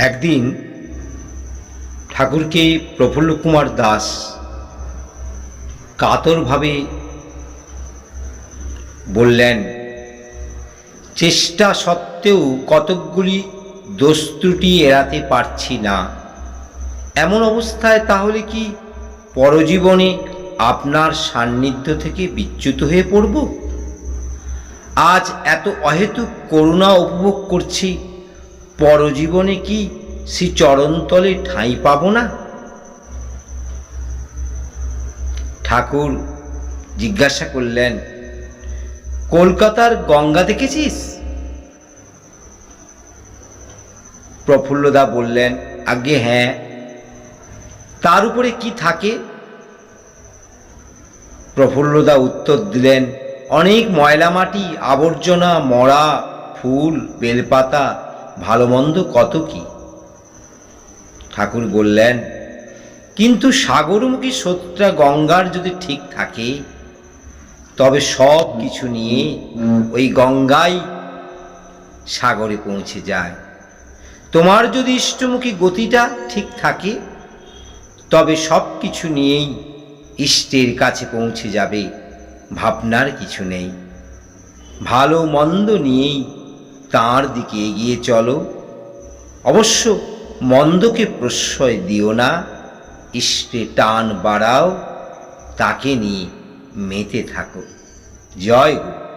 একদিন ঠাকুরকে প্রফুল্ল কুমার দাস কাতরভাবে বললেন, চেষ্টা সত্ত্বেও কতকগুলি দোষ ত্রুটি এড়াতে পারছি না। এমন অবস্থায় তাহলে কি পরজীবনে আপনার সান্নিধ্য থেকে বিচ্যুত হয়ে পড়ব? আজ এত অহেতুক করুণা উপভোগ করছি পরজীবনে কি শ্রী চরণতলে ঠাঁই পাব না? ঠাকুর জিজ্ঞাসা করলেন, কলকাতার গঙ্গা দেখেছিস? প্রফুল্লদা বললেন আগে হ্যাঁ। তার উপরে কি থাকে? প্রফুল্লদা উত্তর দিলেন, অনেক ময়লা মাটি আবর্জনা, মরা, ফুল, বেলপাতা ভালো মন্দ কত কি? ঠাকুর বললেন, কিন্তু সাগরমুখী সত্যা গঙ্গার যদি ঠিক থাকে, তবে সব কিছু নিয়ে ওই গঙ্গাই সাগরে পৌঁছে যায়। তোমার যদি ইষ্টমুখী গতিটা ঠিক থাকে, তবে সব কিছু নিয়েই ইষ্টের কাছে পৌঁছে যাবে, ভাবনার কিছু নেই। ভালো মন্দ নিয়েই তাঁর দিকে এগিয়ে চলো। অবশ্য মন্দকে প্রশ্রয় দিও না, ইষ্টে টান বাড়াও, তাকে নিয়ে মেতে থাকো। জয় গুরু।